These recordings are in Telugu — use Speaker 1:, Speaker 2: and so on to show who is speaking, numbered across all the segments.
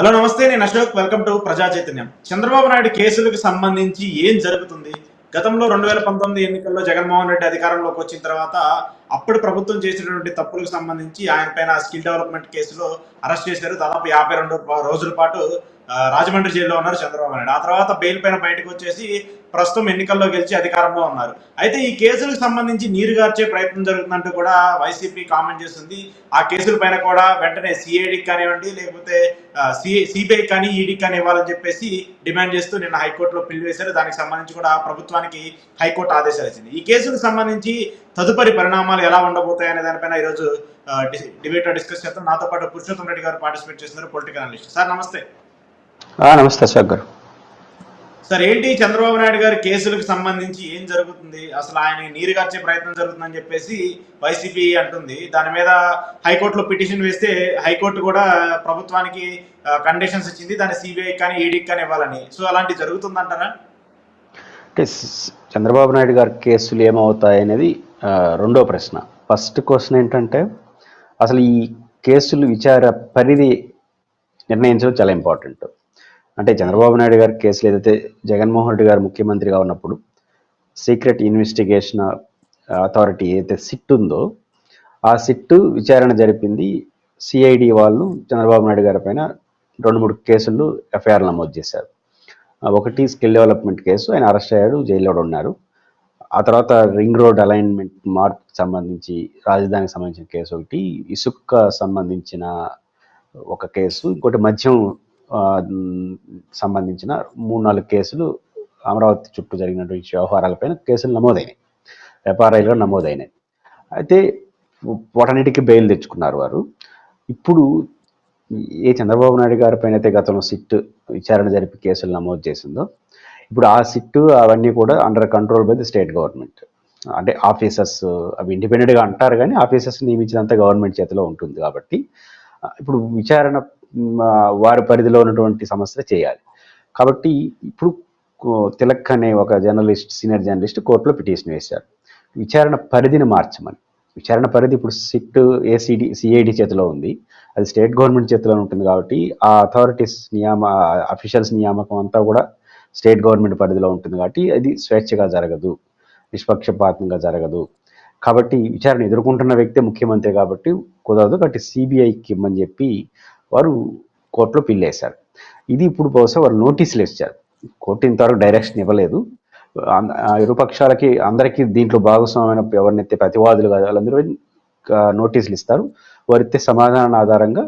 Speaker 1: హలో నమస్తే నేను అశోక్. వెల్కమ్ టు ప్రజా చైతన్యం. చంద్రబాబు నాయుడు కేసులకు సంబంధించి ఏం జరుగుతుంది? గతంలో రెండు వేల పంతొమ్మిది ఎన్నికల్లో జగన్మోహన్ రెడ్డి అధికారంలోకి వచ్చిన తర్వాత అప్పుడు ప్రభుత్వం చేసినటువంటి తప్పులకు సంబంధించి ఆయన పైన స్కిల్ డెవలప్మెంట్ కేసులో అరెస్ట్ చేశారు. దాదాపు యాభై రెండు రోజుల పాటు రాజమండ్రి జైల్లో ఉన్నారు చంద్రబాబు నాయుడు. ఆ తర్వాత బెయిల్ పైన బయటకు వచ్చేసి ప్రస్తుతం ఎన్నికల్లో గెలిచి అధికారంలో ఉన్నారు. అయితే ఈ కేసులకు సంబంధించి నీరు గార్చే ప్రయత్నం జరుగుతుందంటూ కూడా వైసీపీ కామెంట్ చేస్తుంది. ఆ కేసుల పైన కూడా వెంటనే సిఐడికి కానివ్వండి లేకపోతే సిబిఐ కానీ ఈడీ కానీ ఇవ్వాలని చెప్పేసి డిమాండ్ చేస్తూ నిన్న హైకోర్టులో పిల్లి వేశారు. దానికి సంబంధించి కూడా ప్రభుత్వానికి హైకోర్టు ఆదేశాలు ఇచ్చింది. ఈ కేసులకు సంబంధించి తదుపరి పరిణామాలు ఎలా ఉండబోతాయి అనే దానిపైన ఈరోజు డిబేట్ డిస్కస్ చేస్తాం. నాతో పాటు పురుషోత్తం రెడ్డి గారు పార్టిసిపేట్ చేస్తున్నారు పొలిటికల్ అనలిస్ట్. సార్ నమస్తే.
Speaker 2: నమస్తే సార్ గారు.
Speaker 1: సార్ ఏంటి చంద్రబాబు నాయుడు గారి కేసులకు సంబంధించి ఏం జరుగుతుంది? అసలు ఆయన నీరు గార్చే ప్రయత్నం జరుగుతుందని చెప్పేసి వైసీపీ అంటుంది. దాని మీద హైకోర్టులో పిటిషన్ వేస్తే హైకోర్టు కూడా ప్రభుత్వానికి కండిషన్స్ ఇచ్చింది. దాన్ని సిబిఐ కానీ ఈడీకి కానీ ఇవ్వాలని. సో అలాంటి జరుగుతుందంటారా?
Speaker 2: చంద్రబాబు నాయుడు గారి కేసులు ఏమవుతాయి అనేది రెండో ప్రశ్న. ఫస్ట్ క్వశ్చన్ ఏంటంటే అసలు ఈ కేసులు విచార పరిధి నిర్ణయించడం చాలా ఇంపార్టెంట్. అంటే చంద్రబాబు నాయుడు గారి కేసులు ఏదైతే జగన్మోహన్ రెడ్డి గారు ముఖ్యమంత్రిగా ఉన్నప్పుడు సీక్రెట్ ఇన్వెస్టిగేషన్ అథారిటీ ఏదైతే సిట్ ఉందో ఆ సిట్ విచారణ జరిపింది సిఐడి వాళ్ళు చంద్రబాబు నాయుడు గారి పైన రెండు మూడు కేసులు ఎఫ్ఐఆర్ నమోదు చేశారు. ఒకటి స్కిల్ డెవలప్మెంట్ కేసు ఆయన అరెస్ట్ అయ్యాడు జైల్లో ఉన్నారు. ఆ తర్వాత రింగ్ రోడ్ అలైన్మెంట్ మార్పుకి సంబంధించి రాజధానికి సంబంధించిన కేసు ఒకటి ఇసుక సంబంధించిన ఒక కేసు ఇంకోటి మద్యం సంబంధించిన మూడు నాలుగు కేసులు అమరావతి చుట్టూ జరిగినటువంటి వ్యవహారాలపైన కేసులు నమోదైనాయి. ఎఫ్ఆర్ఐలో నమోదైనాయి. అయితే వాటన్నిటికీ బెయిల్ తెచ్చుకున్నారు వారు. ఇప్పుడు ఏ చంద్రబాబు నాయుడు గారి పైన అయితే గతంలో సిట్ విచారణ జరిపి కేసులు నమోదు చేసిందో ఇప్పుడు ఆ సిట్టు అవన్నీ కూడా under control by the state government అంటే ఆఫీసర్స్ అవి ఇండిపెండెంట్గా అంటారు కానీ ఆఫీసర్స్ నియమించినంత గవర్నమెంట్ చేతిలో ఉంటుంది కాబట్టి ఇప్పుడు విచారణ వారి పరిధిలో ఉన్నటువంటి సమస్య చేయాలి. కాబట్టి ఇప్పుడు తిలక్ అనే ఒక జర్నలిస్ట్ సీనియర్ జర్నలిస్ట్ కోర్టులో పిటిషన్ వేశారు విచారణ పరిధిని మార్చమని. విచారణ పరిధి ఇప్పుడు సిట్ ఏసీడి సిఐడి చేతిలో ఉంది. అది స్టేట్ గవర్నమెంట్ చేతిలో ఉంటుంది కాబట్టి ఆ అథారిటీస్ నియామ అఫీషియల్స్ నియామకం అంతా కూడా స్టేట్ గవర్నమెంట్ పరిధిలో ఉంటుంది కాబట్టి అది స్వేచ్ఛగా జరగదు. నిష్పక్షపాతంగా జరగదు. కాబట్టి విచారణ ఎదుర్కొంటున్న వ్యక్తే ముఖ్యమంత్రి కాబట్టి కుదరదు. కాబట్టి సిబిఐకి ఇమ్మని చెప్పి వారు కోర్టులో పిల్లేశారు ఇది ఇప్పుడు బహుశా వారు నోటీసులు ఇచ్చారు. కోర్టు ఇంతవరకు డైరెక్షన్ ఇవ్వలేదు. ఆ ఇరుపక్షాలకి అందరికీ దీంట్లో భాగస్వామైన ఎవరినైతే ప్రతివాదులు కాదు వాళ్ళందరూ నోటీసులు ఇస్తారు. వారితే సమాధానం ఆధారంగా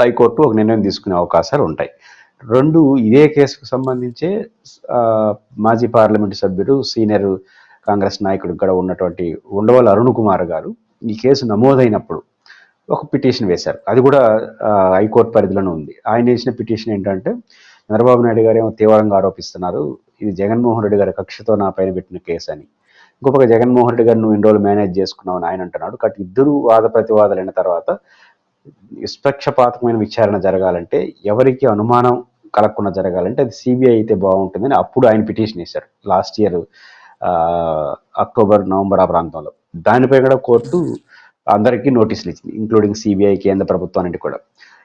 Speaker 2: హైకోర్టు ఒక నిర్ణయం తీసుకునే అవకాశాలు ఉంటాయి. రెండు ఇదే కేసుకు సంబంధించే మాజీ పార్లమెంటు సభ్యుడు సీనియర్ కాంగ్రెస్ నాయకుడు ఇక్కడ ఉన్నటువంటి ఉండవల్లి అరుణ్ కుమార్ గారు ఈ కేసు నమోదైనప్పుడు ఒక పిటిషన్ వేశారు. అది కూడా హైకోర్టు పరిధిలోనే ఉంది. ఆయన వేసిన పిటిషన్ ఏంటంటే చంద్రబాబు నాయుడు గారు ఏమో తీవ్రంగా ఆరోపిస్తున్నారు. ఇది జగన్మోహన్ రెడ్డి గారి కక్షతో నా పైన పెట్టిన కేసు అని. ఇంకొక జగన్మోహన్ రెడ్డి గారు నువ్వు ఇన్ని రోజులు మేనేజ్ చేసుకున్నావు అని ఆయన అంటున్నాడు. కాబట్టి ఇద్దరు వాద ప్రతివాదాలు అయిన తర్వాత నిష్పక్షపాతకమైన విచారణ జరగాలంటే ఎవరికి అనుమానం కలగకుండా జరగాలంటే అది సిబిఐ అయితే బాగుంటుందని అప్పుడు ఆయన పిటిషన్ వేశారు. లాస్ట్ ఇయర్ అక్టోబర్ నవంబర్ ఆ ప్రాంతంలో. దానిపై కూడా కోర్టు అందరికీ నోటీసులు ఇచ్చింది ఇంక్లూడింగ్ సిబిఐ కేంద్ర ప్రభుత్వానికి కూడా.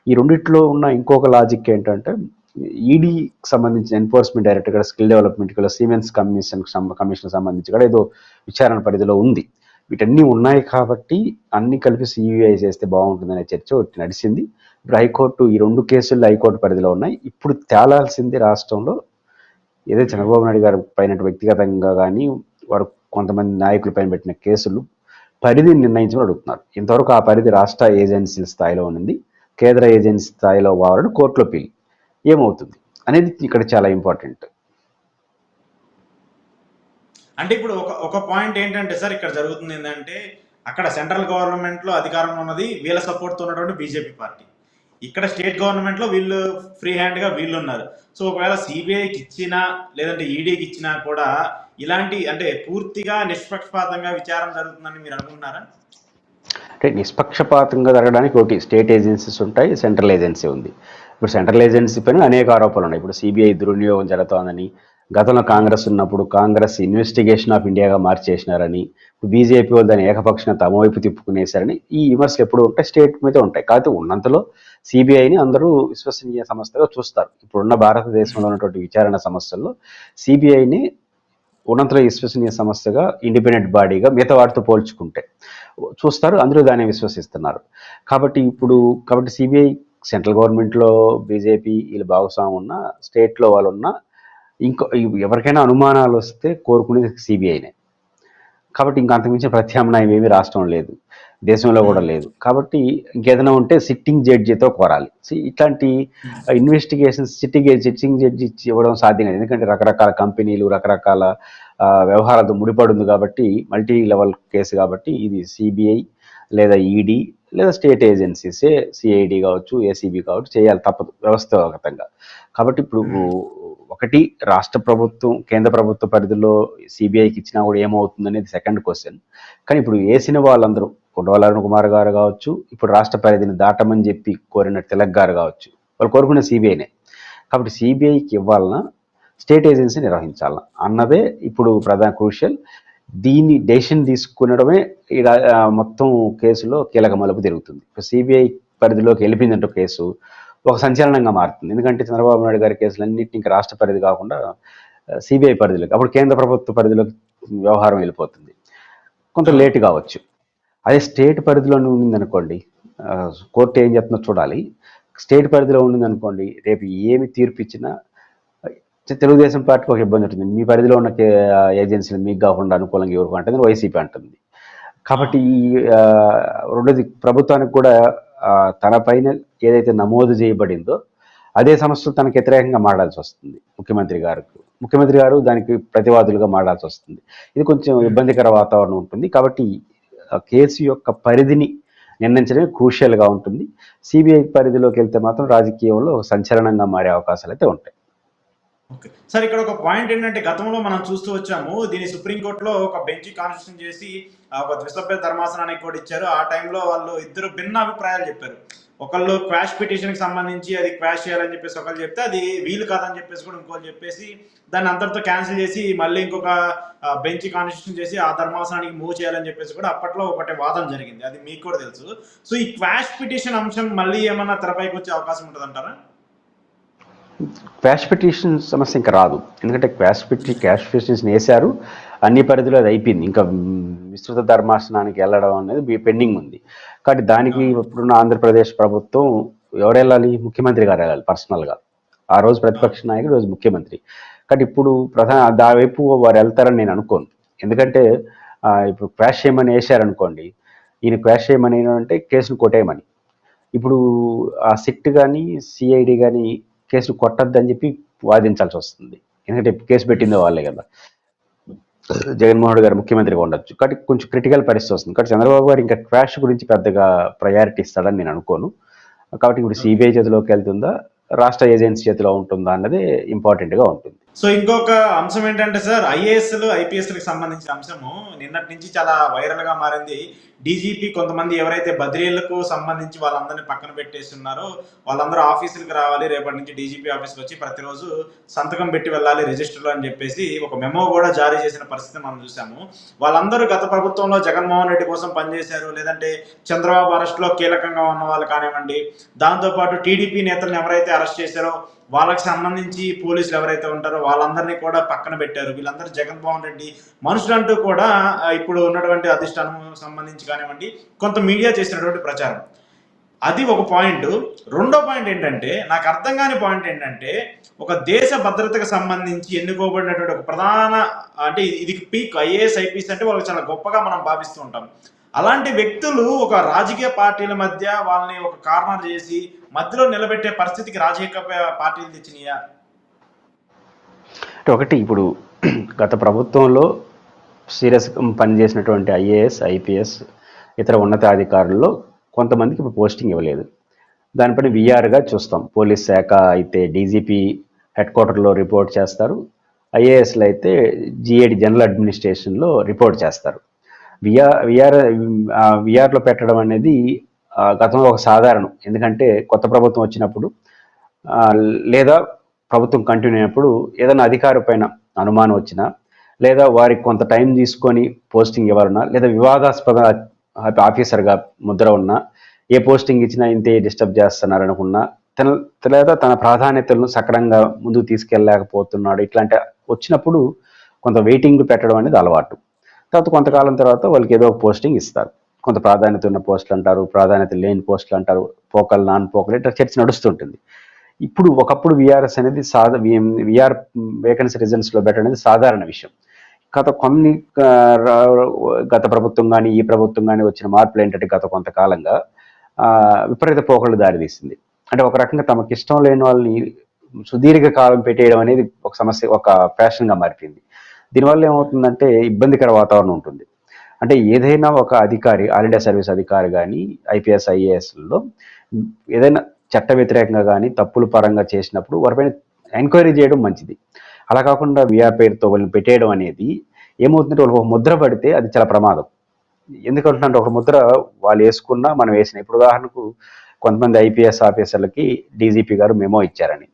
Speaker 2: ఈ రెండిట్లో ఉన్న ఇంకొక లాజిక్ ఏంటంటే ఈడీకి సంబంధించిన ఎన్ఫోర్స్మెంట్ డైరెక్టర్ కూడా స్కిల్ డెవలప్మెంట్ కూడా సీమెన్స్ కమిషన్ కమిషన్ సంబంధించి కూడా ఏదో విచారణ పరిధిలో ఉంది. వీటన్నీ ఉన్నాయి కాబట్టి అన్ని కలిపి సిబిఐ చేస్తే బాగుంటుందనే చర్చ ఒకటి నడిచింది. ఇప్పుడు హైకోర్టు ఈ రెండు కేసులు హైకోర్టు పరిధిలో ఉన్నాయి. ఇప్పుడు తేలాల్సింది రాష్ట్రంలో ఏదో చంద్రబాబు నాయుడు గారి పైన వ్యక్తిగతంగా కానీ వారు కొంతమంది నాయకుల పైన పెట్టిన కేసులు పరిధిని నిర్ణయించమని అడుగుతున్నారు. ఇంతవరకు ఆ పరిధి రాష్ట్ర ఏజెన్సీల స్థాయిలో ఉంది కేంద్ర ఏజెన్సీ స్థాయిలో వారని కోర్టులో పిలి ఏమవుతుంది అనేది ఇక్కడ చాలా ఇంపార్టెంట్.
Speaker 1: అంటే ఇప్పుడు ఒక ఒక పాయింట్ ఏంటంటే సార్ ఇక్కడ జరుగుతుంది ఏంటంటే అక్కడ సెంట్రల్ గవర్నమెంట్లో అధికారంలో ఉన్నది వీళ్ళ సపోర్ట్తో ఉన్నటువంటి బీజేపీ పార్టీ. ఇక్కడ స్టేట్ గవర్నమెంట్లో వీళ్ళు ఫ్రీ హ్యాండ్గా వీళ్ళు ఉన్నారు. సో ఒకవేళ సిబిఐకి ఇచ్చినా లేదంటే ఈడీకి ఇచ్చినా కూడా ఇలాంటి అంటే పూర్తిగా నిష్పక్షపాతంగా విచారం జరుగుతుందని మీరు అనుకుంటున్నారా?
Speaker 2: అంటే నిష్పక్షపాతంగా జరగడానికి ఒకటి స్టేట్ ఏజెన్సీస్ ఉంటాయి సెంట్రల్ ఏజెన్సీ ఉంది. ఇప్పుడు సెంట్రల్ ఏజెన్సీ పైన అనేక ఆరోపణలు ఉన్నాయి. ఇప్పుడు సిబిఐ దుర్వినియోగం జరుగుతోందని గతంలో కాంగ్రెస్ ఉన్నప్పుడు కాంగ్రెస్ ఇన్వెస్టిగేషన్ ఆఫ్ ఇండియాగా మార్చేసినారని బీజేపీ వాళ్ళు దాన్ని ఏకపక్షంగా తమ వైపు తిప్పుకునేశారని ఈ విమర్శలు ఎప్పుడు ఉంటాయి స్టేట్ మీద ఉంటాయి. కాకపోతే ఉన్నంతలో సిబిఐని అందరూ విశ్వసనీయ సంస్థగా చూస్తారు. ఇప్పుడున్న భారతదేశంలో ఉన్నటువంటి విచారణ సమస్యల్లో సిబిఐని ఉన్నతల విశ్వసనీయ సంస్థగా ఇండిపెండెంట్ బాడీగా మిగతా వాటితో పోల్చుకుంటే. చూస్తారు అందరూ దాన్ని విశ్వసిస్తున్నారు. కాబట్టి ఇప్పుడు కాబట్టి సిబిఐ సెంట్రల్ గవర్నమెంట్లో బీజేపీ వీళ్ళు భాగస్వామి ఉన్న స్టేట్లో వాళ్ళు ఉన్న ఇంకో ఎవరికైనా అనుమానాలు వస్తే కోరుకునేది సిబిఐనే కాబట్టి ఇంకా అంతకుమించిన ప్రత్యామ్నాయం ఏమీ రాష్ట్రం లేదు. దేశంలో కూడా లేదు. కాబట్టి ఇంకేదైనా ఉంటే సిట్టింగ్ జడ్జితో కోరాలి. ఇట్లాంటి ఇన్వెస్టిగేషన్స్ సిట్టింగ్ సిట్టింగ్ జడ్జి ఇవ్వడం సాధ్యం కాదు ఎందుకంటే రకరకాల కంపెనీలు రకరకాల ఆ, వ్యవహారాలతో ముడిపడి ఉంది కాబట్టి మల్టీ లెవెల్ కేసు కాబట్టి ఇది సిబిఐ లేదా ఈడీ లేదా స్టేట్ ఏజెన్సీసే సిఐడి కావచ్చు ఏసీబీ కావచ్చు చేయాలి తప్పదు వ్యవస్థాగతంగా. కాబట్టి ఇప్పుడు ఒకటి రాష్ట్ర ప్రభుత్వం కేంద్ర ప్రభుత్వ పరిధిలో సిబిఐకి ఇచ్చినా కూడా ఏమవుతుంది అనేది సెకండ్ క్వశ్చన్ కానీ ఇప్పుడు వేసిన వాళ్ళందరూ కొండవల అరుణ్ కుమార్ గారు కావచ్చు ఇప్పుడు రాష్ట్ర పరిధిని దాటమని చెప్పి కోరిన తిలక్ గారు కావచ్చు వాళ్ళు కోరుకునే సిబిఐనే. కాబట్టి సిబిఐకి ఇవ్వాలన్నా స్టేట్ ఏజెన్సీ నిర్వహించాలన్నా. అన్నదే ఇప్పుడు ప్రధాన క్రూషియల్. దీన్ని డెసిషన్ తీసుకునడమే ఈ మొత్తం కేసులో కీలక మలుపు తిరుగుతుంది. ఇప్పుడు సిబిఐ పరిధిలోకి వెళ్ళిపోయిందంటే కేసు ఒక సంచలనంగా మారుతుంది. ఎందుకంటే చంద్రబాబు నాయుడు గారి కేసులన్నింటినీ ఇంకా రాష్ట్ర పరిధి కాకుండా సిబిఐ పరిధిలోకి అప్పుడు కేంద్ర ప్రభుత్వ పరిధిలోకి వ్యవహారం వెళ్ళిపోతుంది. కొంత లేట్ కావచ్చు. అదే స్టేట్ పరిధిలోనే ఉండిందనుకోండి కోర్టు ఏం చెప్తుందో చూడాలి. స్టేట్ పరిధిలో ఉండిందనుకోండి రేపు ఏమి తీర్పు ఇచ్చినా తెలుగుదేశం పార్టీకి ఒక ఇబ్బంది ఉంటుంది. మీ పరిధిలో ఉన్న ఏజెన్సీలు మీకు కాకుండా అనుకూలంగా ఎవరికి అంటుంది వైసీపీ అంటుంది. కాబట్టి ఈ రెండోది ప్రభుత్వానికి కూడా తన పైన ఏదైతే నమోదు చేయబడిందో అదే సమస్యలు తనకు వ్యతిరేకంగా మాడాల్సి వస్తుంది ముఖ్యమంత్రి గారికి. ముఖ్యమంత్రి గారు దానికి ప్రతివాదులుగా మాడాల్సి వస్తుంది. ఇది కొంచెం ఇబ్బందికర వాతావరణం ఉంటుంది. కాబట్టి కేసు యొక్క పరిధిని నిర్ణయించడమే క్రూషియల్గా ఉంటుంది. సిబిఐ పరిధిలోకి వెళ్తే మాత్రం రాజకీయంలో సంచలనంగా మారే అవకాశాలు అయితే ఉంటాయి.
Speaker 1: ఓకే. సార్ ఇక్కడ ఒక పాయింట్ ఏంటంటే గతంలో మనం చూస్తూ వచ్చాము దీన్ని సుప్రీంకోర్టులో ఒక బెంచ్ కాన్స్టిట్యూషన్ చేసి ఆ, ఒక ద్విసభ్య ధర్మాసనానికి కూడా ఇచ్చారు. ఆ టైంలో వాళ్ళు ఇద్దరు భిన్న అభిప్రాయాలు చెప్పారు. ఒకళ్ళు క్వాష్ పిటిషన్కి సంబంధించి అది క్వాష్ చేయాలని చెప్పేసి ఒకళ్ళు చెప్తే అది వీలు కాదని చెప్పేసి కూడా ఇంకోళ్ళు చెప్పేసి దాన్ని అంతటితో క్యాన్సిల్ చేసి మళ్ళీ ఇంకొక బెంచ్ కాన్స్టిట్యూషన్ చేసి ఆ ధర్మాసనానికి మూవ్ చేయాలని చెప్పేసి కూడా అప్పట్లో ఒకటి వాదన జరిగింది. అది మీకు కూడా తెలుసు. సో ఈ క్వాష్ పిటిషన్ అంశం మళ్ళీ ఏమన్నా తెరపైకి వచ్చే అవకాశం ఉంటుందంటారా?
Speaker 2: క్వాష్ పిటిషన్ సమస్య ఇంకా రాదు. ఎందుకంటే క్వాష్ పిటి క్యాష్ పిటిషన్స్ వేశారు అన్ని పరిధిలో అది అయిపోయింది. ఇంకా విస్తృత ధర్మాసనానికి వెళ్ళడం అనేది పెండింగ్ ఉంది. కాబట్టి దానికి ఇప్పుడున్న ఆంధ్రప్రదేశ్ ప్రభుత్వం ఎవరు వెళ్ళాలి ముఖ్యమంత్రి గారు వెళ్ళాలి పర్సనల్గా. ఆ రోజు ప్రతిపక్ష నాయకుడు రోజు ముఖ్యమంత్రి. కాబట్టి ఇప్పుడు ప్రధాన దా వైపు వారు వెళ్తారని నేను అనుకోను. ఎందుకంటే ఇప్పుడు క్వాష్ చేయమని వేశారనుకోండి ఈయన క్వాష్ చేయమని అంటే కేసును కొట్టేయమని. ఇప్పుడు ఆ సిట్ కానీ సిఐడి కానీ కేసును కొట్టద్దని చెప్పి వాదించాల్సి వస్తుంది. ఎందుకంటే కేసు పెట్టింది వాళ్ళే కదా. జగన్మోహన్ రెడ్డి గారు ముఖ్యమంత్రిగా ఉండొచ్చు. కాబట్టి కొంచెం క్రిటికల్ పరిస్థితి వస్తుంది. కాబట్టి చంద్రబాబు గారు ఇంకా క్రాష్ గురించి పెద్దగా ప్రయారిటీ ఇస్తాడని నేను అనుకోను. కాబట్టి ఇప్పుడు సిబిఐ చేతిలోకి వెళ్తుందా? రాష్ట్ర ఏజెన్సీ చేతిలో ఉంటుందా అన్నది ఇంపార్టెంట్గా ఉంటుంది.
Speaker 1: సో ఇంకొక అంశం ఏంటంటే సార్ ఐఏఎస్లు ఐపీఎస్లకు సంబంధించిన అంశము. నిన్నటి నుంచి చాలా వైరల్గా మారింది. డీజీపీ కొంతమంది ఎవరైతే బదిలీలకు సంబంధించి వాళ్ళందరినీ పక్కన పెట్టేస్తున్నారో వాళ్ళందరూ ఆఫీసులకు రావాలి. రేపటి నుంచి డీజీపీ ఆఫీస్కి వచ్చి ప్రతిరోజు సంతకం పెట్టి వెళ్ళాలి రిజిస్టర్లో అని చెప్పేసి ఒక మెమో కూడా జారీ చేసిన పరిస్థితి మనం చూసాము వాళ్ళందరూ గత ప్రభుత్వంలో జగన్మోహన్ రెడ్డి కోసం పనిచేశారు. లేదంటే చంద్రబాబు అరెస్ట్లో కీలకంగా ఉన్న వాళ్ళు కానివ్వండి. దాంతోపాటు టీడీపీ నేతలను ఎవరైతే అరెస్ట్ చేశారో వాళ్ళకి సంబంధించి పోలీసులు ఎవరైతే ఉంటారో వాళ్ళందరినీ కూడా పక్కన పెట్టారు. వీళ్ళందరూ జగన్మోహన్ రెడ్డి మనుషులంటూ కూడా ఇప్పుడు ఉన్నటువంటి అధిష్టానం సంబంధించి కానివ్వండి కొంత మీడియా చేసినటువంటి ప్రచారం. అది ఒక పాయింట్. రెండో పాయింట్ ఏంటంటే నాకు అర్థం కాని పాయింట్ ఏంటంటే ఒక దేశ భద్రతకు సంబంధించి ఎన్నుకోబడినటువంటి ఒక ప్రధాన అంటే ఇది- ఇది పీక్ ఐఏఎస్ ఐపీఎస్ అంటే వాళ్ళకి చాలా గొప్పగా మనం భావిస్తూ ఉంటాం. అలాంటి వ్యక్తులు ఒక రాజకీయ పార్టీల మధ్య వాళ్ళని ఒక కార్నర్ చేసి మధ్యలో నిలబెట్టే పరిస్థితికి రాజకీయ పార్టీలు తెచ్చినాయా?
Speaker 2: అంటే ఒకటి ఇప్పుడు గత ప్రభుత్వంలో సీరియస్ పనిచేసినటువంటి ఐఏఎస్ ఐపీఎస్ ఇతర ఉన్నతాధికారుల్లో కొంతమందికి ఇప్పుడు పోస్టింగ్ ఇవ్వలేదు. దానిపైన విఆర్గా చూస్తాం. పోలీస్ శాఖ అయితే డీజీపీ హెడ్ క్వార్టర్లో రిపోర్ట్ చేస్తారు. ఐఏఎస్లు అయితే జిఏడి జనరల్ అడ్మినిస్ట్రేషన్లో రిపోర్ట్ చేస్తారు. విఆర్ విఆర్ విఆర్లో పెట్టడం అనేది గతంలో ఒక సాధారణం. ఎందుకంటే కొత్త ప్రభుత్వం వచ్చినప్పుడు లేదా ప్రభుత్వం కంటిన్యూ అయినప్పుడు ఏదైనా అధికారి పైన అనుమానం వచ్చినా లేదా వారికి కొంత టైం తీసుకొని పోస్టింగ్ ఇవ్వాలన్నా లేదా వివాదాస్పద ఆఫీసర్గా ముద్ర ఉన్నా ఏ పోస్టింగ్ ఇచ్చినా ఇంతే డిస్టర్బ్ చేస్తున్నారు అనుకున్నా తన లేదా తన ప్రాధాన్యతలను సక్రంగా ముందుకు తీసుకెళ్ళలేకపోతున్నాడు. ఇట్లాంటి వచ్చినప్పుడు కొంత వెయిటింగ్ పెట్టడం అనేది అలవాటు. తర్వాత కొంతకాలం తర్వాత వాళ్ళకి ఏదో ఒక పోస్టింగ్ ఇస్తారు. కొంత ప్రాధాన్యత ఉన్న పోస్టులు అంటారు ప్రాధాన్యత లేని పోస్టులు అంటారు పోకల్ నాన్ పోకల్ ఇట్లా చర్చ నడుస్తుంటుంది. ఇప్పుడు ఒకప్పుడు విఆర్ఎస్ అనేది సాధ విఆర్ వేకెన్సీ రిజల్ట్స్లో పెట్టడం అనేది సాధారణ విషయం. గత కొన్ని గత ప్రభుత్వం కానీ ఈ ప్రభుత్వం కానీ వచ్చిన మార్పులు ఏంటంటే గత కొంతకాలంగా విపరీత పోకళ్ళు దారితీసింది. అంటే ఒక రకంగా తమకు ఇష్టం లేని వాళ్ళని సుదీర్ఘ కాలం పెట్టేయడం అనేది ఒక సమస్య ఒక ఫ్యాషన్గా మారిపోయింది. దీనివల్ల ఏమవుతుందంటే ఇబ్బందికర వాతావరణం ఉంటుంది. అంటే ఏదైనా ఒక అధికారి ఆల్ ఇండియా సర్వీస్ అధికారి కానీ ఐపీఎస్ ఐఏఎస్లో ఏదైనా చట్ట వ్యతిరేకంగా కానీ తప్పుల పరంగా చేసినప్పుడు వారిపైన ఎంక్వైరీ చేయడం మంచిది. అలా కాకుండా వియా పేరుతో వాళ్ళని పెట్టేయడం అనేది ఏమవుతుందంటే వాళ్ళకి ఒక ముద్ర పడితే అది చాలా ప్రమాదం. ఎందుకంటే ఒక ముద్ర వాళ్ళు వేసుకున్నా మనం వేసిన ఇప్పుడు ఉదాహరణకు కొంతమంది ఐపీఎస్ ఆఫీసర్లకి డీజీపీ గారు మెమో ఇచ్చారని.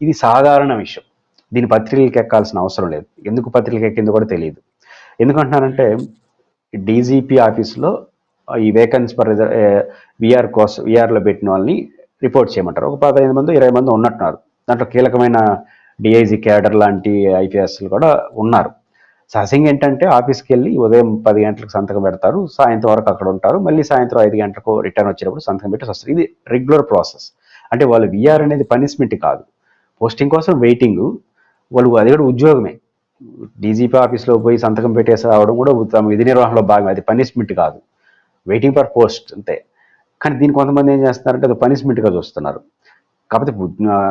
Speaker 2: ఇది సాధారణ విషయం. దీని పత్రికలకు ఎక్కాల్సిన అవసరం లేదు. ఎందుకు పత్రికలకు ఎక్కిందో కూడా తెలియదు. ఎందుకంటున్నానంటే డీజీపీ ఆఫీస్లో ఈ వేకెన్సీ ఫర్ విఆర్ కోసం విఆర్లో పెట్టిన వాళ్ళని రిపోర్ట్ చేయమంటారు. ఒక పదహైదు మంది ఇరవై మంది ఉన్నట్టున్నారు. దాంట్లో కీలకమైన డిఐజీ క్యాడర్ లాంటి ఐపీఎస్లు కూడా ఉన్నారు. సహజంగా ఏంటంటే ఆఫీస్కి వెళ్ళి ఉదయం పది గంటలకు సంతకం పెడతారు సాయంత్రం వరకు అక్కడ ఉంటారు. మళ్ళీ సాయంత్రం ఐదు గంటలకు రిటర్న్ వచ్చినప్పుడు సంతకం పెట్టి వస్తారు. ఇది రెగ్యులర్ ప్రాసెస్ అంటే వాళ్ళు విఆర్ అనేది పనిష్మెంట్ కాదు. పోస్టింగ్ కోసం వెయిటింగ్ వాళ్ళు అది కూడా ఉద్యోగమే. డీజీపీ ఆఫీస్లో పోయి సంతకం పెట్టేసి రావడం కూడా తమ విధి నిర్వహణలో భాగం. అది పనిష్మెంట్ కాదు. వెయిటింగ్ ఫర్ పోస్ట్ అంతే. కానీ దీన్ని కొంతమంది ఏం చేస్తున్నారంటే అది పనిష్మెంట్గా చూస్తున్నారు. కాకపోతే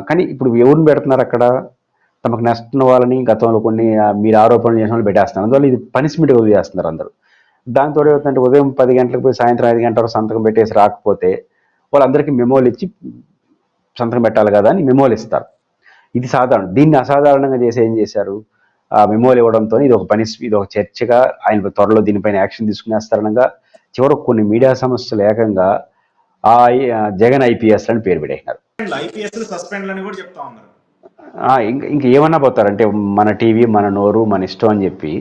Speaker 2: కానీ ఇప్పుడు ఎవరిని పెడుతున్నారు అక్కడ? తమకు నష్టం వాళ్ళని గతంలో కొన్ని మీరు ఆరోపణలు చేసిన వాళ్ళు పెట్టేస్తున్నారు. అందువల్ల ఇది పనిష్మెంట్గా చేస్తున్నారు అందరూ. దాంతో ఏమవుతుందంటే ఉదయం పది గంటలకు పోయి సాయంత్రం ఐదు గంటల వరకు సంతకం పెట్టేసి రాకపోతే వాళ్ళందరికీ మెమోలు ఇచ్చి సంతకం పెట్టాలి కదా అని మెమోలు ఇస్తారు. ఇది సాధారణం. దీన్ని అసాధారణంగా చేసి ఏం చేశారు? మెమోలు ఇవ్వడంతో ఇది ఒక పని ఇది ఒక చర్చగా ఆయన త్వరలో దీనిపైన యాక్షన్ తీసుకునేస్తారనగా చివరకు కొన్ని మీడియా సంస్థలు ఏకంగా ఆ జగన్ ఐపీఎస్ అని పేరు పెట్టేసినారు. ఇంక ఏమన్నా పోతారంటే మన టీవీ మన నోరు మన ఇష్టం అని చెప్పి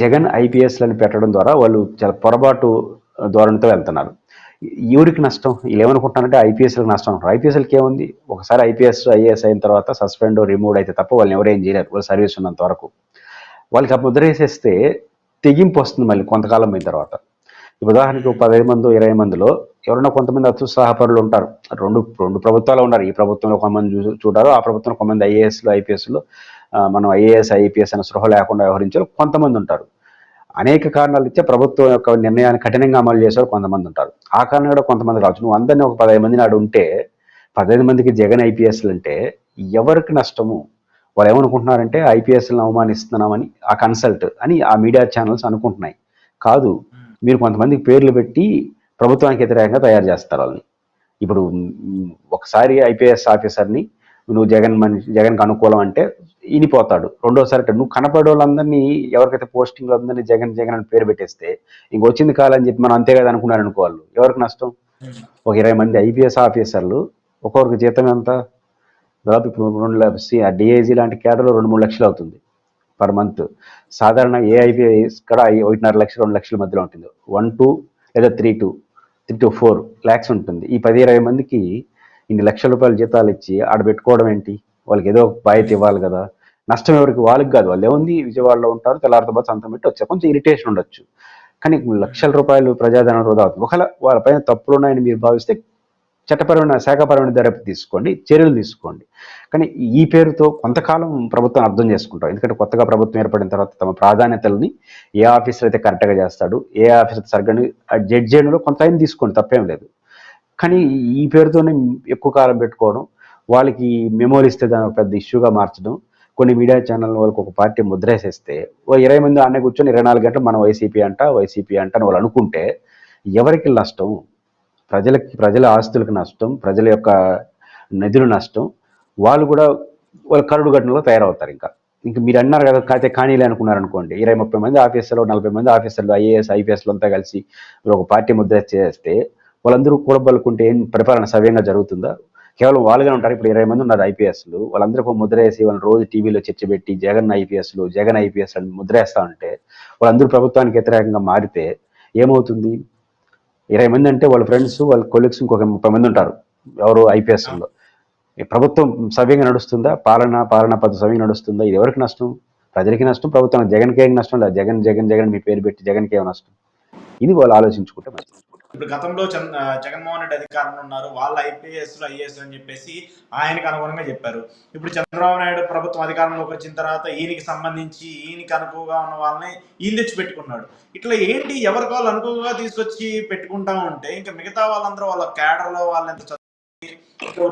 Speaker 2: జగన్ ఐపీఎస్లను పెట్టడం ద్వారా వాళ్ళు చాలా పొరపాటు ధోరణితో వెళ్తున్నారు. ఎవరికి నష్టం వీళ్ళు ఏమనుకుంటున్నారంటే ఐపీఎస్ఎల్కి నష్టం. అనుకుంటారు ఐపీఎస్ఎల్కి ఏముంది? ఒకసారి ఐపీఎస్ ఐఏఎస్ అయిన తర్వాత సస్పెండ్ రిమూవ్ అయితే తప్ప వాళ్ళని ఎవరేం చేయలేరు. వాళ్ళు సర్వీస్ ఉన్నంత వరకు. వాళ్ళకి ఆ ముద్ర వేసేస్తే తెగింపు వస్తుంది మళ్ళీ కొంతకాలం అయిన తర్వాత. ఇప్పుడు ఉదాహరణకి పదహైదు మంది ఇరవై మందిలో ఎవరైనా కొంతమంది అత్యుత్సాహపరులు ఉంటారు. రెండు రెండు ప్రభుత్వాలు ఉన్నారు. ఈ ప్రభుత్వంలో కొంతమంది చూ చూడారు. ఆ ప్రభుత్వంలో కొంతమంది ఐఏఎస్లు ఐపీఎస్లు మనం ఐఏఎస్ ఐపీఎస్ అనే సృహ లేకుండా వ్యవహరించారు. కొంతమంది ఉంటారు. అనేక కారణాలు ఇచ్చే ప్రభుత్వం యొక్క నిర్ణయాన్ని కఠినంగా అమలు చేసేవారు కొంతమంది ఉంటారు. ఆ కారణం కూడా కొంతమంది రావచ్చు. నువ్వు అందరినీ ఒక పదహైదు మంది నాడు ఉంటే పదహైదు మందికి జగన్ ఐపీఎస్లు అంటే ఎవరికి నష్టము? వాళ్ళు ఏమనుకుంటున్నారంటే ఐపీఎస్లను అవమానిస్తున్నామని ఆ కన్సల్ట్ అని ఆ మీడియా ఛానల్స్ అనుకుంటున్నాయి. కాదు. మీరు కొంతమందికి పేర్లు పెట్టి ప్రభుత్వానికి వ్యతిరేకంగా తయారు చేస్తారు వాళ్ళని. ఇప్పుడు ఒకసారి ఐపీఎస్ ఆఫీసర్ని నువ్వు జగన్ మనిషి జగన్కి అనుకూలం అంటే ఇనిపోతాడు రెండోసారి అంటే నువ్వు కనపడే వాళ్ళందరినీ ఎవరికైతే పోస్టింగ్లు అందరినీ జగన్ జగన్ అని పేరు పెట్టేస్తే ఇంక వచ్చింది కాలని చెప్పి మనం అంతే కదా అనుకున్నారు అనుకోవాలి ఎవరికి నష్టం? ఒక ఇరవై మంది ఐపీఎస్ ఆఫీసర్లు ఒక్కొక్కరికి జీతం ఎంత? దాదాపు ఇప్పుడు రెండు లక్ష డిఐజీ లాంటి కేటర్లో రెండు మూడు లక్షలు అవుతుంది పర్ మంత్. సాధారణ ఏ ఐపీఎస్ కూడా ఒకటిన్నర లక్షలు రెండు లక్షల మధ్యలో ఉంటుంది. వన్ టూ లేదా three two three to four lakhs ఉంటుంది. ఈ పది ఇరవై మందికి ఇన్ని లక్షల రూపాయల జీతాలు ఇచ్చి ఆడ పెట్టుకోవడం ఏంటి? వాళ్ళకి ఏదో ఒక బాధ్యత ఇవ్వాలి కదా. నష్టం ఎవరికి? వాళ్ళకి కాదు. వాళ్ళు ఏముంది? విజయవాడలో ఉంటారు తెల్లారితో పాటు సంతం పెట్టి వచ్చారు కొంచెం ఇరిటేషన్ ఉండొచ్చు. కానీ లక్షల రూపాయలు ప్రజాధనం వృధా అవుతుంది. ఒకవేళ వాళ్ళపైన తప్పులు ఉన్నాయని మీరు భావిస్తే చట్టపరమైన శాఖపరమైన దర్యాప్తు తీసుకోండి చర్యలు తీసుకోండి. కానీ ఈ పేరుతో కొంతకాలం ప్రభుత్వం అర్థం చేసుకుంటాం. ఎందుకంటే కొత్తగా ప్రభుత్వం ఏర్పడిన తర్వాత తమ ప్రాధాన్యతల్ని ఏ ఆఫీసర్ అయితే కరెక్ట్గా చేస్తాడు ఏ ఆఫీసర్ సరిగ్గా జడ్జ్ కొంత టైం తీసుకోండి. తప్పేం లేదు. కానీ ఈ పేరుతోనే ఎక్కువ కాలం పెట్టుకోవడం వాళ్ళకి మెమోరీ ఇస్తే దాన్ని పెద్ద ఇష్యూగా మార్చడం కొన్ని మీడియా ఛానల్ వాళ్ళకి ఒక పార్టీ ముద్రేసేస్తే ఓ ఇరవై మంది అన్నీ కూర్చొని ఇరవై నాలుగు గంటలు మనం వైసీపీ అంట వైసీపీ అంట అని వాళ్ళు అనుకుంటే ఎవరికి నష్టం? ప్రజలకి ప్రజల ఆస్తులకు నష్టం ప్రజల యొక్క నిధులు నష్టం వాళ్ళు కూడా వాళ్ళ కరుడు ఘటనలో తయారవుతారు ఇంకా. ఇంకా మీరు అన్నారు కదా కాకపోతే కానీలే అనుకున్నారు అనుకోండి ఇరవై ముప్పై మంది ఆఫీసర్లు నలభై మంది ఆఫీసర్లు ఐఏఎస్ ఐపీఎస్లు అంతా కలిసి ఒక పార్టీ ముద్ర చేస్తే వాళ్ళందరూ కూడబలుకుంటే ఏం పరిపాలన సవ్యంగా జరుగుతుందా? కేవలం వాళ్ళుగానే ఉంటారు. ఇప్పుడు ఇరవై మంది ఉన్నారు ఐపీఎస్లు. వాళ్ళందరూ ముద్ర వేసి వాళ్ళని రోజు టీవీలో చర్చ పెట్టి జగన్ ఐపీఎస్లు జగన్ ఐపీఎస్ అని ముద్ర వేస్తా ఉంటే వాళ్ళందరూ ప్రభుత్వానికి వ్యతిరేకంగా మారితే ఏమవుతుంది? ఇరవై మంది అంటే వాళ్ళ ఫ్రెండ్స్ వాళ్ళ కొలీగ్స్ ఇంకొక ముప్పై మంది ఉంటారు. ఎవరు ఐపీఎస్లో? ప్రభుత్వం సవ్యంగా నడుస్తుందా? పాలన పాలన పద్ధతి సవ్యంగా నడుస్తుందా? ఇది ఎవరికి నష్టం? ప్రజలకి నష్టం? ప్రభుత్వం జగన్కి ఏం నష్టం లేదు జగన్ జగన్ జగన్ మీ పేరు పెట్టి జగన్కి ఏం నష్టం? ఇది వాళ్ళు ఆలోచించుకుంటే మంచిది.
Speaker 1: ఇప్పుడు గతంలో చంద్ర జగన్మోహన్ రెడ్డి అధికారంలో ఉన్నారు. వాళ్ళ ఐపీఎస్ ఐఏఎస్ అని చెప్పేసి ఆయనకు అనుగుణంగా చెప్పారు. ఇప్పుడు చంద్రబాబు నాయుడు ప్రభుత్వం అధికారంలోకి వచ్చిన తర్వాత ఈయనకి సంబంధించి ఈయనకి అనుకువగా ఉన్న వాళ్ళని ఈయన తెచ్చి పెట్టుకున్నాడు. ఇట్లా ఏంటి? ఎవరికి వాళ్ళు అనుకువగా తీసుకొచ్చి పెట్టుకుంటా ఉంటే ఇంకా మిగతా వాళ్ళందరూ వాళ్ళ క్యాడర్లో వాళ్ళు ఎంత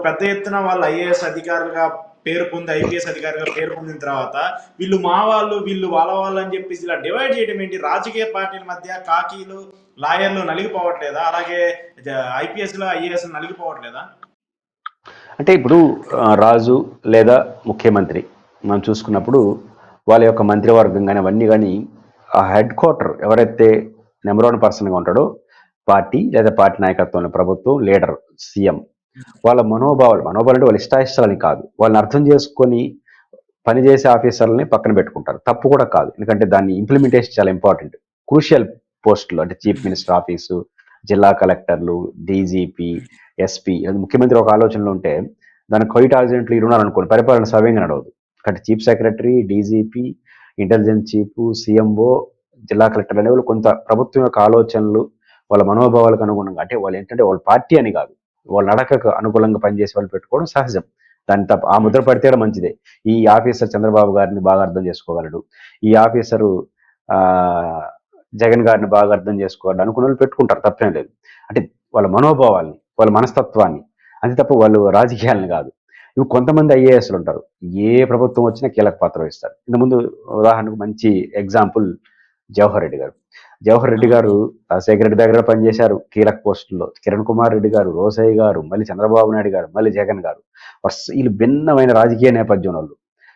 Speaker 1: పెద్ద ఎత్తున వాళ్ళు ఐఏఎస్ అధికారులుగా పేరు పొంది ఐపీఎస్ అధికారిగా పేరు పొందిన తర్వాత వీళ్ళు మా వాళ్ళు వీళ్ళు వాళ్ళ వాళ్ళు అని చెప్పేసి ఇలా డివైడ్ చేయడం ఏంటి? రాజకీయ పార్టీల మధ్య కాకీలు లాయర్లు నలిగిపోవట్లేదా? అలాగే ఐపీఎస్లో ఐఏఎస్ నలిగిపోవట్లేదా?
Speaker 2: అంటే ఇప్పుడు రాజు లేదా ముఖ్యమంత్రి మనం చూసుకున్నప్పుడు వాళ్ళ యొక్క మంత్రివర్గం కానీ అవన్నీ కానీ ఆ హెడ్ క్వార్టర్ ఎవరైతే నెంబర్ వన్ పర్సన్గా ఉంటాడో పార్టీ లేదా పార్టీ నాయకత్వంలో ప్రభుత్వం లీడర్ సీఎం వాళ్ళ మనోభావాలు మనోభావాలు అంటే వాళ్ళ ఇష్టాయిష్టాలని కాదు. వాళ్ళని అర్థం చేసుకొని పనిచేసే ఆఫీసర్లని పక్కన పెట్టుకుంటారు. తప్పు కూడా కాదు. ఎందుకంటే దాన్ని ఇంప్లిమెంటేషన్ చాలా ఇంపార్టెంట్ క్రూషియల్ పోస్టులు అంటే చీఫ్ మినిస్టర్ ఆఫీసు జిల్లా కలెక్టర్లు డీజీపీ ఎస్పీ ముఖ్యమంత్రి ఒక ఆలోచనలో ఉంటే దాని క్వైట్ ఆర్జెంట్లు ఇరున్నారు అనుకోండి పరిపాలన సవ్యంగా నడవదు. కాబట్టి chief secretary DGP intelligence chief CMO జిల్లా కలెక్టర్ అనేవాళ్ళు కొంత ప్రభుత్వం యొక్క ఆలోచనలు వాళ్ళ మనోభావాలకు అనుగుణంగా అంటే వాళ్ళు ఏంటంటే వాళ్ళ పార్టీ అని కాదు. వాళ్ళ నడకకు అనుకూలంగా పనిచేసే వాళ్ళు పెట్టుకోవడం సహజం. దాని తప్ప ఆ ముద్ర పడితే కూడా మంచిదే. ఈ ఆఫీసర్ చంద్రబాబు గారిని బాగా అర్థం చేసుకోగలడు. ఈ ఆఫీసరు ఆ, జగన్ గారిని బాగా అర్థం చేసుకోవాలి అనుకున్న వాళ్ళు పెట్టుకుంటారు. తప్పేం లేదు. అంటే వాళ్ళ మనోభావాల్ని వాళ్ళ మనస్తత్వాన్ని. అంతే తప్ప వాళ్ళు రాజకీయాలను కాదు. ఇవి కొంతమంది ఐఏఎస్లు ఉంటారు. ఏ ప్రభుత్వం వచ్చినా కీలక పాత్ర వహిస్తారు. ఇంతకుముందు ఉదాహరణకు మంచి ఎగ్జాంపుల్ జవహర్ రెడ్డి గారు. జవహర్ రెడ్డి గారు రాజశేఖర రెడ్డి దగ్గర పనిచేశారు కీలక పోస్టుల్లో. కిరణ్ కుమార్ రెడ్డి గారు రోసయ్య గారు మళ్ళీ చంద్రబాబు నాయుడు గారు మళ్ళీ జగన్ గారు. వీళ్ళు భిన్నమైన రాజకీయ నేపథ్యం వాళ్ళు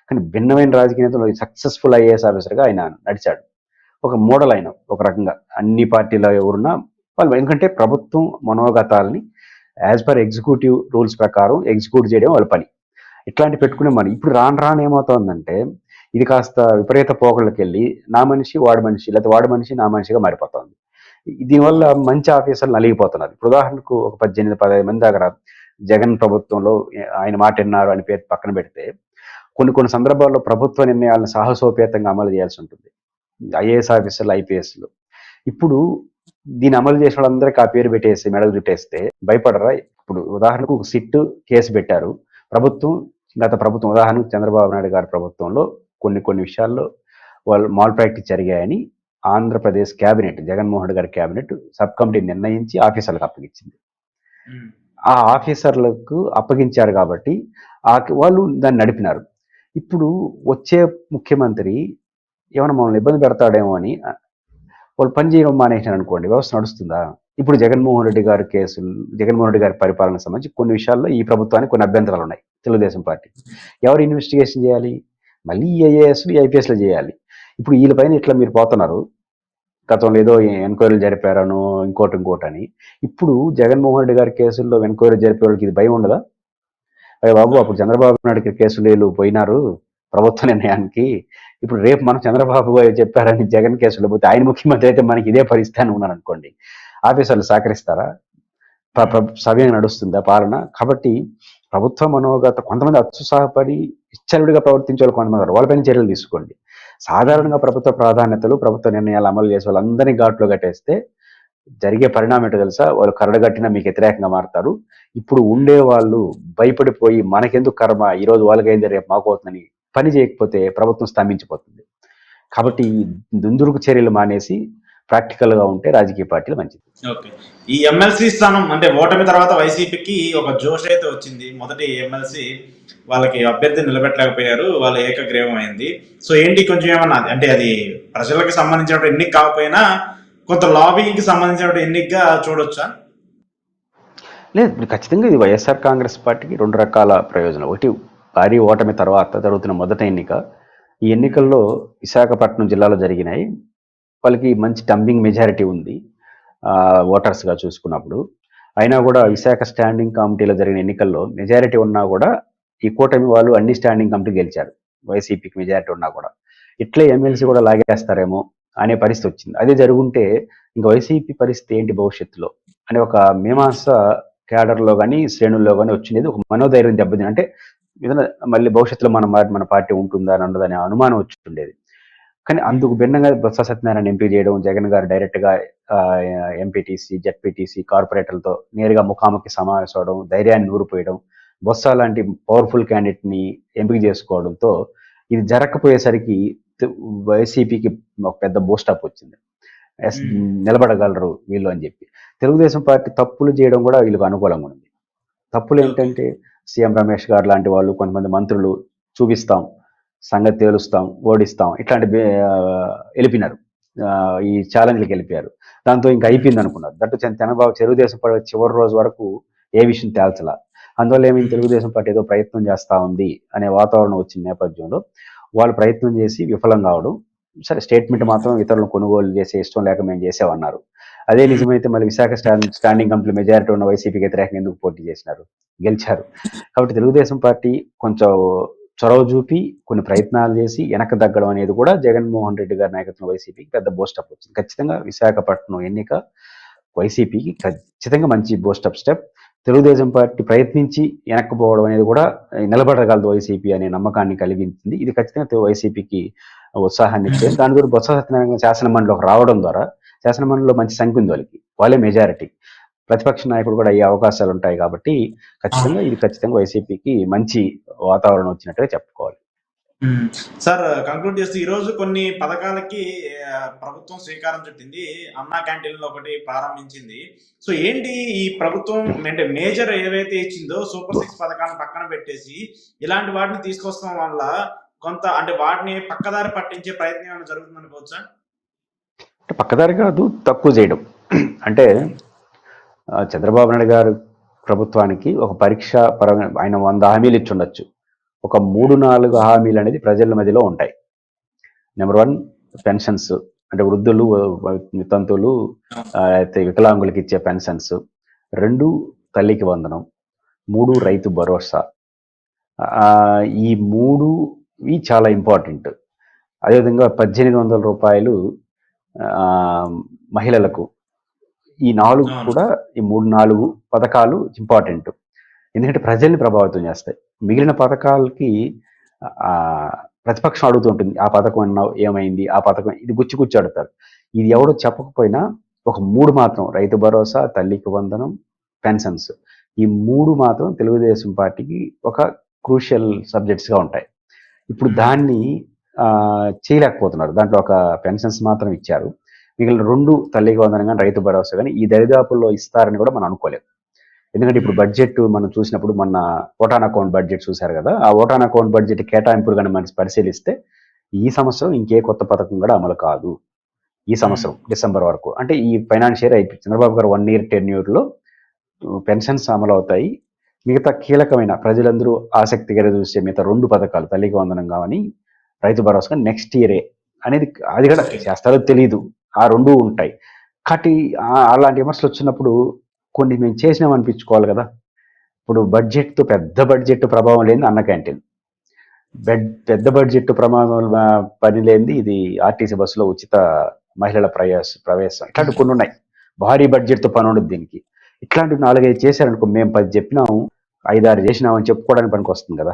Speaker 2: కానీ భిన్నమైన రాజకీయ నేతలు సక్సెస్ఫుల్ ఐఏఎస్ ఆఫీసర్గా ఆయన నడిచాడు. ఒక మోడల్ ఆయన ఒక రకంగా. అన్ని పార్టీల ఎవరున్నా వాళ్ళు ఎందుకంటే ప్రభుత్వం మనోగతాలని యాజ్ పర్ ఎగ్జిక్యూటివ్ రూల్స్ ప్రకారం ఎగ్జిక్యూట్ చేయడం వాళ్ళ పని. ఇట్లాంటి పెట్టుకునే మన ఇప్పుడు రాను రాను ఏమవుతోందంటే ఇది కాస్త విపరీత పోకళ్ళకి వెళ్ళి నా మనిషి వాడి మనిషి లేకపోతే వాడి మనిషి నా మనిషిగా మారిపోతుంది. దీనివల్ల మంచి ఆఫీసర్లు నలిగిపోతున్నారు. ఇప్పుడు ఉదాహరణకు ఒక పద్దెనిమిది పదహైదు మంది దగ్గర జగన్ ప్రభుత్వంలో ఆయన మాట విన్నారు అని పేరు పక్కన పెడితే కొన్ని కొన్ని సందర్భాల్లో ప్రభుత్వ నిర్ణయాలను సాహసోపేతంగా అమలు చేయాల్సి ఉంటుంది. ఐఏఎస్ ఆఫీసర్లు ఐపీఎస్లు. ఇప్పుడు దీన్ని అమలు చేసిన వాళ్ళందరికీ ఆ పేరు పెట్టేసి మెడలు చుట్టేస్తే భయపడరా? ఇప్పుడు ఉదాహరణకు ఒక సిట్ కేసు పెట్టారు. ప్రభుత్వం గత ప్రభుత్వం ఉదాహరణకు చంద్రబాబు నాయుడు గారి ప్రభుత్వంలో కొన్ని కొన్ని విషయాల్లో వాళ్ళు మాల్ ప్రాక్టీస్ జరిగాయని ఆంధ్రప్రదేశ్ క్యాబినెట్ జగన్మోహన్ రెడ్డి గారి క్యాబినెట్ సబ్ కమిటీ నిర్ణయించి ఆఫీసర్లకు అప్పగించింది. ఆ ఆఫీసర్లకు అప్పగించారు కాబట్టి ఆ వాళ్ళు దాన్ని నడిపినారు. ఇప్పుడు వచ్చే ముఖ్యమంత్రి ఏమైనా మమ్మల్ని ఇబ్బంది పెడతాడేమో అని వాళ్ళు పని చేయడం అనుకోండి వ్యవస్థ నడుస్తుందా? ఇప్పుడు జగన్మోహన్ రెడ్డి గారి కేసులు జగన్మోహన్ రెడ్డి గారి పరిపాలన సంబంధించి కొన్ని విషయాల్లో ఈ ప్రభుత్వానికి కొన్ని అభ్యంతరాలు ఉన్నాయి. తెలుగుదేశం పార్టీ. ఎవరు ఇన్వెస్టిగేషన్ చేయాలి? మళ్ళీ ఈ ఐపీఎస్లు చేయాలి. ఇప్పుడు వీళ్ళపైన ఇట్లా మీరు పోతున్నారు. గతంలో ఏదో ఎంక్వైరీలు జరిపారను ఇంకోటి ఇంకోటి అని ఇప్పుడు జగన్మోహన్ రెడ్డి గారి కేసుల్లో ఎంక్వైరీ జరిపే వాళ్ళకి ఇది భయం ఉండదా? అరే బాబు అప్పుడు చంద్రబాబు నాయుడికి కేసులు వీళ్ళు పోయినారు ప్రభుత్వ నిర్ణయానికి. ఇప్పుడు రేపు మనం చంద్రబాబు చెప్పారని జగన్ కేసులో పోతే ఆయన ముఖ్యమంత్రి అయితే మనకి ఇదే పరిస్థితి అని ఉన్నారు అనుకోండి. ఆఫీసర్లు సహకరిస్తారా? సవ్యంగా నడుస్తుందా పాలన? కాబట్టి ప్రభుత్వ మనోగత కొంతమంది అత్యుత్సాహపడి ఇచ్చలుడిగా ప్రవర్తించే వాళ్ళు కొంతమంది వాళ్ళపైన చర్యలు తీసుకోండి. సాధారణంగా ప్రభుత్వ ప్రాధాన్యతలు ప్రభుత్వ నిర్ణయాలు అమలు చేసే వాళ్ళందరినీ ఘాట్లో కట్టేస్తే జరిగే పరిణామం ఏంటో తెలుసా? వాళ్ళు కరడగట్టినా మీకు వ్యతిరేకంగా మారుతారు. ఇప్పుడు ఉండే వాళ్ళు భయపడిపోయి మనకెందుకు కర్మ? ఈ రోజు వాళ్ళకైంది రేపు మాకు అవుతుందని పని చేయకపోతే ప్రభుత్వం స్తంభించిపోతుంది. కాబట్టి దుందురుకు చర్యలు మానేసి ప్రాక్టికల్గా ఉంటే రాజకీయ పార్టీలు మంచిది.
Speaker 1: ఓకే. ఈ ఎమ్మెల్సీ స్థానం అంటే ఓటమి తర్వాత వైసీపీకి ఒక జోష్ అయితే వచ్చింది. మొదటి ఎమ్మెల్సీ వాళ్ళకి అభ్యర్థి నిలబెట్టలేకపోయారు వాళ్ళ ఏకగ్రీవం అయింది. సో ఏంటి కొంచెం ఏమన్నా అంటే అది ప్రజలకు సంబంధించిన ఎన్నిక కాకపోయినా కొంత లాబింగ్కి సంబంధించిన ఎన్నికగా చూడొచ్చా?
Speaker 2: లేదు ఖచ్చితంగా ఇది వైఎస్ఆర్ కాంగ్రెస్ పార్టీకి రెండు రకాల ప్రయోజనం. ఒకటి భారీ ఓటమి తర్వాత జరుగుతున్న మొదటి ఎన్నిక. ఈ ఎన్నికల్లో విశాఖపట్నం జిల్లాలో జరిగినాయి. వాళ్ళకి మంచి టంబింగ్ మెజారిటీ ఉంది. ఓటర్స్గా చూసుకున్నప్పుడు అయినా కూడా విశాఖ స్టాండింగ్ కమిటీలో జరిగిన ఎన్నికల్లో మెజారిటీ ఉన్నా కూడా ఈ కూటమి వాళ్ళు అన్ని స్టాండింగ్ కమిటీ గెలిచారు. వైసీపీకి మెజారిటీ ఉన్నా కూడా. ఇట్లే ఎమ్మెల్సీ కూడా లాగేస్తారేమో అనే పరిస్థితి వచ్చింది. అదే జరుగుంటే ఇంకా వైసీపీ పరిస్థితి ఏంటి భవిష్యత్తులో? అనే ఒక మీమాంస క్యాడర్లో కానీ శ్రేణుల్లో కానీ వచ్చింది. ఒక మనోధైర్యం దెబ్బతిని అంటే ఏదైనా మళ్ళీ భవిష్యత్తులో మన మన పార్టీ ఉంటుందా అన్నదనే అనుమానం వచ్చి ఉండేది. కానీ అందుకు భిన్నంగా బొత్స సత్యనారాయణ ఎంపీ చేయడం జగన్ గారు డైరెక్ట్గా ఎంపీటీసీ జెడ్పీటీసీ కార్పొరేటర్లతో నేరుగా ముఖాముఖి సమావేశం అవడం ధైర్యాన్ని నూరిపోయడం బొత్స లాంటి పవర్ఫుల్ క్యాండిడేట్ని ఎంపిక చేసుకోవడంతో ఇది జరగకపోయేసరికి వైసీపీకి ఒక పెద్ద బూస్టప్ వచ్చింది. ఎస్. నిలబడగలరు వీళ్ళు అని చెప్పి. తెలుగుదేశం పార్టీ తప్పులు చేయడం కూడా వీళ్ళకి అనుకూలంగా ఉంది. తప్పులు ఏంటంటే సీఎం రమేష్ గారు లాంటి వాళ్ళు కొంతమంది మంత్రులు చూపిస్తాం సంగతి తేలుస్తాం ఓడిస్తాం ఇట్లాంటి బే- వెళ్ళిపోయినారు ఈ ఛాలెంజ్లకు వెళ్ళిపోయారు దాంతో ఇంకా అయిపోయింది అనుకున్నారు. దట్టు చంద్ర- చంద్రబాబు తెలుగుదేశం పార్టీ చివరి రోజు వరకు ఏ విషయం తేల్చలా. అందువల్ల ఏమి తెలుగుదేశం పార్టీ ఏదో ప్రయత్నం చేస్తా ఉంది అనే వాతావరణం వచ్చిన నేపథ్యంలో వాళ్ళు ప్రయత్నం చేసి విఫలం కావడం సరే స్టేట్మెంట్ మాత్రం ఇతరులను కొనుగోలు చేసే ఇష్టం లేక మేము చేసామన్నారు అదే నిజమైతే మళ్ళీ Visakha stand standing committee majority ఉన్న వైసీపీకి వ్యతిరేకంగా ఎందుకు పోటీ చేసినారు? గెలిచారు. కాబట్టి తెలుగుదేశం పార్టీ కొంచెం చొరవ చూపి కొన్ని ప్రయత్నాలు చేసి వెనక తగ్గడం అనేది కూడా జగన్మోహన్ రెడ్డి గారి నాయకత్వం వైసీపీకి పెద్ద బోస్టప్ వచ్చింది. ఖచ్చితంగా విశాఖపట్నం ఎన్నిక వైసీపీకి ఖచ్చితంగా మంచి బోస్టప్ స్టెప్ తెలుగుదేశం పార్టీ ప్రయత్నించి వెనక్కపోవడం అనేది కూడా నిలబడగలదు వైసీపీ అనే నమ్మకాన్ని కలిగించింది. ఇది ఖచ్చితంగా వైసీపీకి ఉత్సాహాన్ని ఇచ్చేది. దాని ద్వారా బొత్స సత్యనారాయణ శాసనమండలిలోకి రావడం ద్వారా శాసనమండలిలో మంచి సంఖ్య ఉంది వాళ్ళకి. వాళ్ళే మెజారిటీ ప్రతిపక్ష నాయకుడు కూడా అయ్యే అవకాశాలు ఉంటాయి కాబట్టి ఖచ్చితంగా ఇది ఖచ్చితంగా వైసీపీకి మంచి వాతావరణం వచ్చినట్టుగా చెప్పుకోవాలి.
Speaker 1: సార్ కంక్లూడ్ చేస్తూ ఈ రోజు కొన్ని పథకాలకి ప్రభుత్వం శ్రీకారం చుట్టింది. అన్నా క్యాంటీన్లో ఒకటి ప్రారంభించింది. సో ఏంటి ఈ ప్రభుత్వం అంటే మేజర్ ఏవైతే ఇచ్చిందో సూపర్ సిక్స్ పథకాలను పక్కన పెట్టేసి ఇలాంటి వాటిని తీసుకొస్తాం వల్ల కొంత అంటే వాటిని పక్కదారి పట్టించే ప్రయత్నం ఏమైనా జరుగుతుంది అనుకోవచ్చా
Speaker 2: అంటే పక్కదారి కాదు తక్కువ చేయడం. అంటే చంద్రబాబు నాయుడు గారు ప్రభుత్వానికి ఒక పరీక్ష పరంగా ఆయన వంద హామీలు ఇచ్చి ఉండొచ్చు ఒక మూడు నాలుగు హామీలు అనేది ప్రజల మధ్యలో ఉంటాయి. Number one pensions. అంటే వృద్ధులు వితంతువులు అయితే వికలాంగులకి ఇచ్చే పెన్షన్స్. రెండు తల్లికి వందనం. మూడు రైతు భరోసా. ఈ మూడు ఇవి చాలా ఇంపార్టెంట్. అదేవిధంగా పద్దెనిమిది వందల రూపాయలు మహిళలకు ఈ నాలుగు. కూడా ఈ మూడు నాలుగు పథకాలు ఇంపార్టెంట్ ఎందుకంటే ప్రజల్ని ప్రభావితం చేస్తాయి. మిగిలిన పథకాలకి ఆ, ప్రతిపక్షం అడుగుతుంటుంది ఆ పథకం అన్నావు ఏమైంది? ఆ పథకం ఇది గుచ్చి గుచ్చి అడుగుతారు. ఇది ఎవడో చెప్పకపోయినా ఒక మూడు మాత్రం రైతు భరోసా తల్లికి వందనం పెన్షన్స్ ఈ మూడు మాత్రం తెలుగుదేశం పార్టీకి ఒక క్రూషియల్ సబ్జెక్ట్స్గా ఉంటాయి. ఇప్పుడు దాన్ని ఆ, చేయలేకపోతున్నారు. దాంట్లో ఒక పెన్షన్స్ మాత్రం ఇచ్చారు. మిగిలిన రెండు తల్లికి వందనం కానీ రైతు భరోసా కానీ ఈ దరిదాపుల్లో ఇస్తారని కూడా మనం అనుకోలేదు ఎందుకంటే ఇప్పుడు బడ్జెట్ మనం చూసినప్పుడు మొన్న ఓటాన్ అకౌంట్ బడ్జెట్ చూశారు కదా ఆ ఓటాన్ అకౌంట్ బడ్జెట్ కేటాయింపులు కానీ మనం పరిశీలిస్తే ఈ సంవత్సరం ఇంకే కొత్త పథకం కూడా అమలు కాదు. ఈ సంవత్సరం డిసెంబర్ వరకు. అంటే ఈ ఫైనాన్స్ ఇయర్ అయిపోయింది చంద్రబాబు గారు వన్ ఇయర్ టెన్యూర్లో పెన్షన్స్ అమలు అవుతాయి మిగతా కీలకమైన ప్రజలందరూ ఆసక్తిగా చూసే మిగతా రెండు పథకాలు తల్లికి వందనం కావని రైతు భరోసా నెక్స్ట్ ఇయరే అనేది అది కూడా చేస్తారో తెలియదు ఆ రెండు ఉంటాయి. కాబట్టి అలాంటి విమర్శలు వచ్చినప్పుడు కొన్ని మేము చేసినాం అనిపించుకోవాలి కదా. ఇప్పుడు బడ్జెట్తో పెద్ద బడ్జెట్ ప్రభావం లేని అన్న క్యాంటీన్. బెడ్ పెద్ద బడ్జెట్ ప్రమాదం పని లేనిది ఇది ఆర్టీసీ బస్సులో ఉచిత మహిళల ప్రయాస ప్రవేశం. ఇట్లాంటి కొన్ని ఉన్నాయి. భారీ బడ్జెట్తో పని ఉండదు దీనికి. ఇట్లాంటివి నాలుగైదు చేశారనుకో మేము పది చెప్పినాము ఐదారు చేసినామని చెప్పుకోవడానికి పనికి వస్తుంది కదా.